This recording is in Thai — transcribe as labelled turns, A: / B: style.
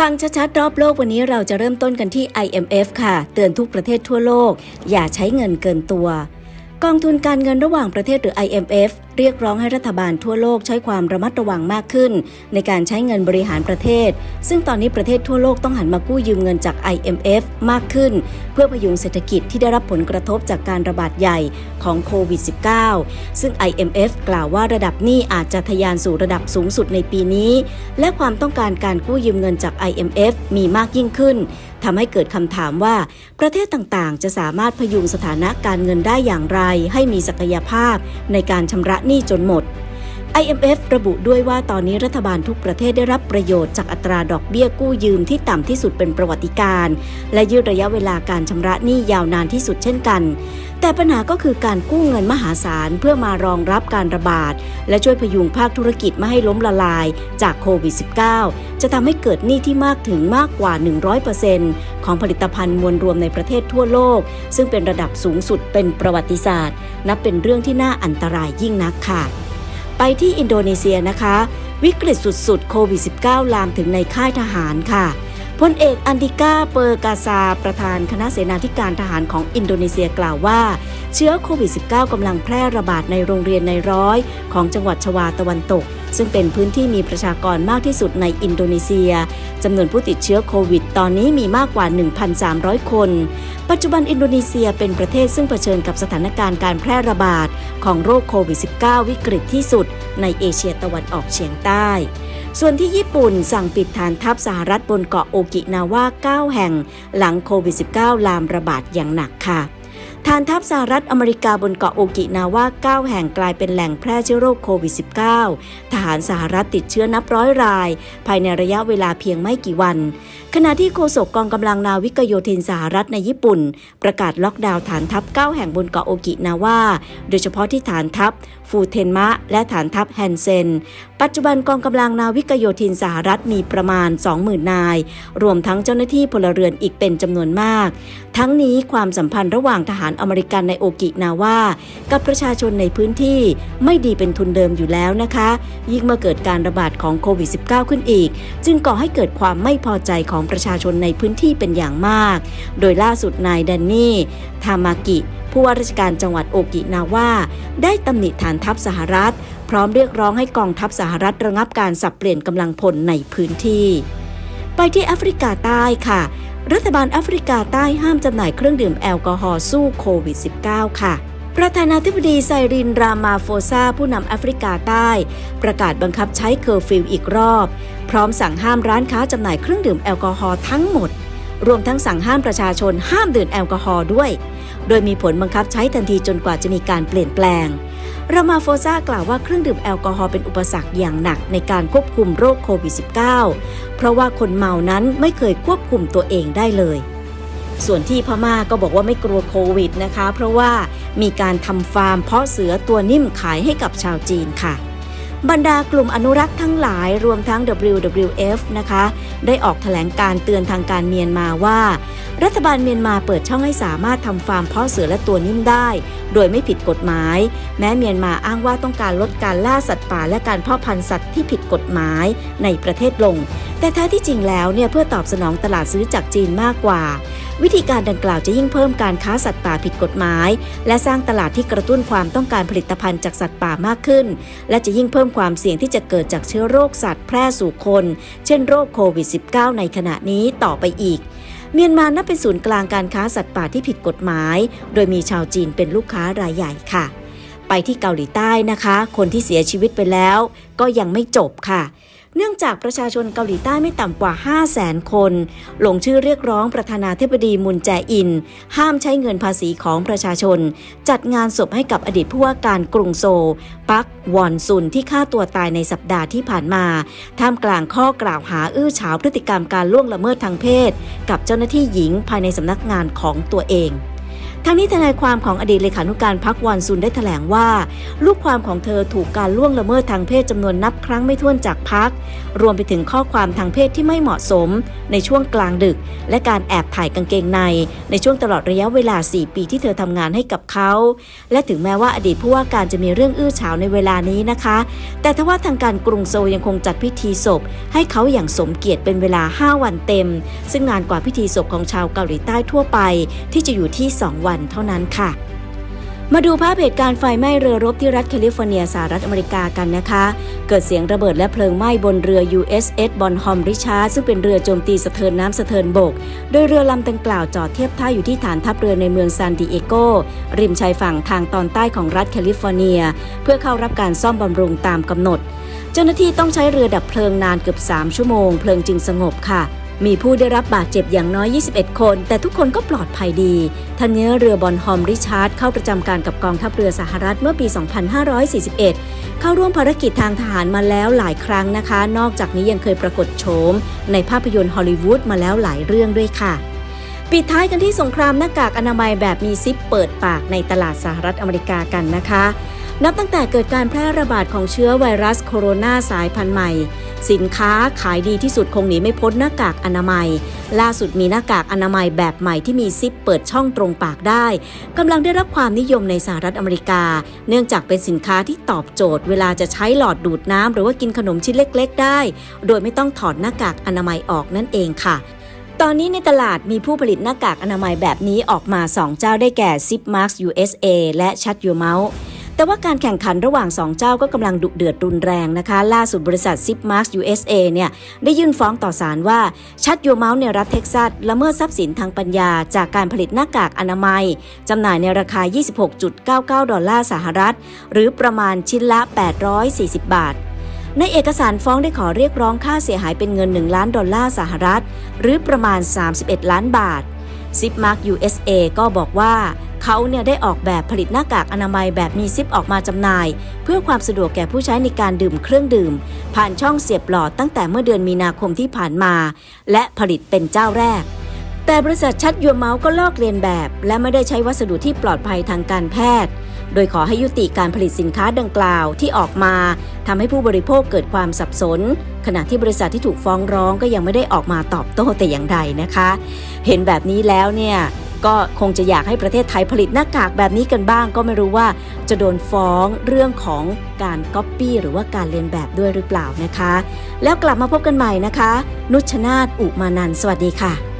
A: ฟังชัดๆรอบโลกวันนี้เราจะเริ่มต้นกันที่ IMF ค่ะ เตือนทุกประเทศทั่วโลก อย่าใช้เงินเกินตัว กองทุนการเงินระหว่างประเทศหรือ IMF เรียกร้องให้รัฐบาลทั่วโลกใช้ความระมัดระวังมากขึ้น ในการใช้เงินบริหารประเทศ ซึ่งตอนนี้ประเทศทั่วโลกต้องหันมากู้ยืมเงินจาก IMF มากขึ้น เพื่อพยุงเศรษฐกิจที่ได้รับผลกระทบจากการระบาดใหญ่ของโควิด -19 ซึ่ง IMF กล่าวว่าระดับหนี้อาจจะทะยานสู่ระดับสูงสุดในปีนี้ และความต้องการการกู้ยืมเงินจาก IMF มีมากยิ่งขึ้นทำให้เกิดคำถามว่าประเทศต่างๆ จะสามารถพยุงสถานะการเงินได้อย่างไร ให้มีศักยภาพในการชำระนี้จนหมด IMF ระบุด้วยว่าตอนนี้รัฐบาลทุกประเทศได้รับประโยชน์จากอัตราดอกเบี้ยกู้ยืมที่ต่ำที่สุดเป็นประวัติการ และยืดระยะเวลาการชำระหนี้ยาวนานที่สุดเช่นกัน แต่ปัญหาก็คือการกู้เงินมหาศาลเพื่อมารองรับการระบาด และช่วยพยุงภาคธุรกิจไม่ให้ล้มละลายจากโควิด -19 จะทำให้เกิดหนี้ที่มากถึงมากกว่า 100%ของผลิตภัณฑ์มวลรวมในประเทศทั่วโลก ซึ่งเป็นระดับสูงสุดเป็นประวัติศาสตร์ นับเป็นเรื่องที่น่าอันตรายยิ่งนักค่ะ ไปที่อินโดนีเซียนะคะ วิกฤตสุดๆโควิด -19 ลามถึงในค่ายทหารค่ะพลเอกอันดิก้าเปอร์กาซา ประธานคณะเสนาธิการทหารของอินโดนีเซียกล่าวว่า เชื้อโควิด -19 กำลังแพร่ระบาดในโรงเรียนในร้อย ของจังหวัดชวาตะวันตก ซึ่งเป็นพื้นที่มีประชากรมากที่สุดในอินโดนีเซียจำนวนผู้ติดเชื้อโควิด ตอนนี้มีมากกว่า 1,300 คน ปัจจุบันอินโดนีเซียเป็นประเทศซึ่งเผชิญกับสถานการณ์การแพร่ระบาด ของโรคโควิด -19 วิกฤตที่สุด ในเอเชียตะวันออกเฉียงใต้ ส่วนที่ญี่ปุ่นสั่งปิดฐานทัพสหรัฐบนเกาะโอกินาว่า 9 แห่ง หลังโควิด -19 ลามระบาดอย่างหนักค่ะ ฐานทัพสหรัฐอเมริกาบนเกาะโอกินาว่า 9 แห่งกลายเป็นแหล่งแพร่เชื้อโรคโควิด -19 ทหารสหรัฐติดเชื้อนับร้อยราย ภายในระยะเวลาเพียงไม่กี่วัน ขณะที่โฆษกกองกำลังนาวิกโยธินสหรัฐในญี่ปุ่น ประกาศล็อกดาวน์ฐานทัพ 9 แห่งบนเกาะโอกินาว่า โดยเฉพาะที่ฐานทัพฟูเทนมะ และฐานทัพแฮนเซน ปัจจุบันกองกำลังนาวิกโยธินสหรัฐมีประมาณ 20,000 นาย รวมทั้งเจ้าหน้าที่พลเรือนอีกเป็นจำนวนมาก ทั้งนี้ความสัมพันธ์ระหว่างทหารอเมริกันในโอกินาว่ากับประชาชนในพื้นที่ไม่ดีเป็นทุนเดิมอยู่แล้วนะคะ ยิ่งเมื่อเกิดการระบาดของโควิด -19 ขึ้นอีก จึงก่อให้เกิดความไม่พอใจของประชาชนในพื้นที่เป็นอย่างมาก โดยล่าสุดนายแดนนี่ทามากิผู้ว่าราชการจังหวัดโอกินาว่าได้ตำหนิฐานทัพสหรัฐ พร้อมเรียกร้องให้กองทัพสหรัฐระงับการสับเปลี่ยนกำลังพลในพื้นที่ ไปที่แอฟริกาใต้ค่ะ รัฐบาลแอฟริกาใต้ห้ามจำหน่ายเครื่องดื่มแอลกอฮอล์สู้โควิด -19 ค่ะประธานาธิบดีไซรินรามาโฟซาผู้นำแอฟริกาใต้ ประกาศบังคับใช้เคอร์ฟิวอีกรอบ พร้อมสั่งห้ามร้านค้าจำหน่ายเครื่องดื่มแอลกอฮอล์ทั้งหมด รวมทั้งสั่งห้ามประชาชนห้ามดื่มแอลกอฮอล์ด้วย โดยมีผลบังคับใช้ทันทีจนกว่าจะมีการเปลี่ยนแปลง รามาโฟซากล่าวว่าเครื่องดื่มแอลกอฮอล์เป็นอุปสรรคอย่างหนักในการควบคุมโรคโควิด -19 เพราะว่าคนเมานั้นไม่เคยควบคุมตัวเองได้เลย ส่วนที่พม่าก็บอกว่าไม่กลัวโควิดนะคะ เพราะว่ามีการทำฟาร์มเพาะเสือตัวนิ่มขายให้กับชาวจีนค่ะ บรรดากลุ่มอนุรักษ์ทั้งหลายรวมทั้ง WWF นะคะ ได้ออกแถลงการเตือนทางการเมียนมาว่า รัฐบาลเมียนมาเปิดช่องให้สามารถทำฟาร์มเพาะเสือและตัวนิ่มได้ โดยไม่ผิดกฎหมาย แม้เมียนมาอ้างว่าต้องการลดการล่าสัตว์ป่าและการเพาะพันธุ์สัตว์ที่ผิดกฎหมายในประเทศลง แต่แท้ที่จริงแล้วเนี่ยเพื่อตอบสนองตลาดซื้อจากจีนมากกว่า วิธีการดังกล่าวจะยิ่งเพิ่มการค้าสัตว์ป่าผิดกฎหมาย และสร้างตลาดที่กระตุ้นความต้องการผลิตภัณฑ์จากสัตว์ป่ามากขึ้น และจะยิ่งเพิ่มความเสี่ยงที่จะเกิดจากเชื้อโรคสัตว์แพร่สู่คน เช่นโรคโควิด -19 ในขณะนี้ต่อไปอีกเมียนมานับเป็นศูนย์กลางการค้าสัตว์ป่าที่ผิดกฎหมาย โดยมีชาวจีนเป็นลูกค้ารายใหญ่ค่ะ ไปที่เกาหลีใต้นะคะ คนที่เสียชีวิตไปแล้ว ก็ยังไม่จบค่ะ เนื่องจากประชาชนเกาหลีใต้ไม่ต่ำกว่า 5 0 0แสนคน ลงชื่อเรียกร้องประธานาธิบดีมุนแจอิน ห้ามใช้เงินภาษีของประชาชน จัดงานศพให้กับอดีตผู้ว่าการกรุงโซลปักวอนซุนที่ฆ่าตัวตายในสัปดาห์ที่ผ่านมา ท่ามกลางข้อกล่าวหาอื้อฉาวพฤติกรรมการล่วงละเมิดทางเพศ กับเจ้าหน้าที่หญิงภายในสำนักงานของตัวเอง ทั้งนี้ทนายความของอดีตเลขานุการพักวันซุนได้แถลงว่า ลูกความของเธอถูกการล่วงละเมิดทางเพศจำนวนนับครั้งไม่ถ้วนจากพัก รวมไปถึงข้อความทางเพศที่ไม่เหมาะสม ในช่วงกลางดึก และการแอบถ่ายกางเกงใน ในช่วงตลอดระยะเวลา 4 ปีที่เธอทำงานให้กับเขา และถึงแม้ว่าอดีตผู้ว่าการจะมีเรื่องอื้อฉาวในเวลานี้นะคะ แต่ทว่าทางการกรุงโซลยังคงจัดพิธีศพ ให้เขาอย่างสมเกียรติเป็นเวลา 5 วันเต็ม ซึ่งนานกว่าพิธีศพของชาวเกาหลีใต้ทั่วไป ที่จะอยู่ที่ 2 วันเท่านั้นค่ะ มาดูภาพเหตุการณ์ไฟไหม้เรือรบที่รัฐแคลิฟอร์เนียสหรัฐอเมริกากันนะคะ เกิดเสียงระเบิดและเพลิงไหม้บนเรือ USS บอนฮอมริชาร์ดซึ่งเป็นเรือโจมตีสะเทินน้ำสะเทินบก โดยเรือลำดังกล่าวจอดเทียบท่าอยู่ที่ฐานทัพเรือในเมืองซานดิเอโก ริมชายฝั่งทางตอนใต้ของรัฐแคลิฟอร์เนีย เพื่อเข้ารับการซ่อมบำรุงตามกำหนด เจ้าหน้าที่ต้องใช้เรือดับเพลิงนานเกือบ 3 ชั่วโมง เพลิงจึงสงบค่ะ มีผู้ได้รับบาดเจ็บอย่างน้อย 21 คน แต่ทุกคนก็ปลอดภัยดีทันเนี้เรือบอลฮอมริชาร์ดเข้าประจำการกับกองทัพเรือสหรัฐเมื่อปี 2541 เข้าร่วมภารกิจทางทหารมาแล้วหลายครั้งนะคะ นอกจากนี้ยังเคยปรากฏโฉมในภาพยนตร์ฮอลลีวูดมาแล้วหลายเรื่องด้วยค่ะ ปิดท้ายกันที่สงครามหน้ากากอนามัยแบบมีซิปเปิดปากในตลาดสหรัฐอเมริกากันนะคะ นับตั้งแต่เกิดการแพร่ระบาดของเชื้อไวรัสโคโรนาสายพันธุ์ใหม่ สินค้าขายดีที่สุดคงหนีไม่พ้นหน้ากากอนามัย ล่าสุดมีหน้ากากอนามัยแบบใหม่ที่มีซิปเปิดช่องตรงปากได้กำลังได้รับความนิยมในสหรัฐอเมริกา เนื่องจากเป็นสินค้าที่ตอบโจทย์ เวลาจะใช้หลอดดูดน้ำหรือว่ากินขนมชิ้นเล็ก ๆ ได้ โดยไม่ต้องถอดหน้ากากอนามัยออกนั่นเองค่ะตอนนี้ในตลาดมีผู้ผลิตหน้ากากอนามัยแบบนี้ออกมา 2 เจ้าได้แก่ Zip Marks USA และ Shut Your Mouth แต่ว่าการแข่งขันระหว่าง 2 เจ้าก็กำลังดุเดือดรุนแรงนะคะ ล่าสุดบริษัท Zip Marks USA เนี่ยได้ยื่นฟ้องต่อศาลว่า Shut Your Mouth ในรัฐเท็กซัสละเมิดทรัพย์สินทางปัญญา จากการผลิตหน้ากากอนามัยจำหน่ายในราคา 26.99 ดอลลาร์สหรัฐ หรือประมาณชิ้นละ 840 บาทในเอกสารฟ้องได้ขอเรียกร้องค่าเสียหายเป็นเงิน 1 ล้านดอลลาร์สหรัฐ หรือประมาณ 31 ล้านบาท ซิปมาร์ก USA ก็บอกว่าเขาเนี่ยได้ออกแบบผลิตหน้ากากอนามัยแบบมีซิปออกมาจำหน่าย เพื่อความสะดวกแก่ผู้ใช้ในการดื่มเครื่องดื่ม ผ่านช่องเสียบหลอดตั้งแต่เมื่อเดือนมีนาคมที่ผ่านมา และผลิตเป็นเจ้าแรก แต่บริษัทชัดยัวเมาส์ก็ลอกเลียนแบบ และไม่ได้ใช้วัสดุที่ปลอดภัยทางการแพทย์ โดยขอให้ยุติการผลิตสินค้าดังกล่าวที่ออกมาทำให้ผู้บริโภคเกิดความสับสน ขณะที่บริษัทที่ถูกฟ้องร้องก็ยังไม่ได้ออกมาตอบโต้แต่อย่างใดนะคะ เห็นแบบนี้แล้วเนี่ยก็คงจะอยากให้ประเทศไทยผลิตหน้ากากแบบนี้กันบ้าง ก็ไม่รู้ว่าจะโดนฟ้องเรื่องของการก๊อปปี้หรือว่าการเลียนแบบด้วยหรือเปล่านะคะ แล้วกลับมาพบกันใหม่นะคะ นุชนาธอุมานันท์สวัสดีค่ะ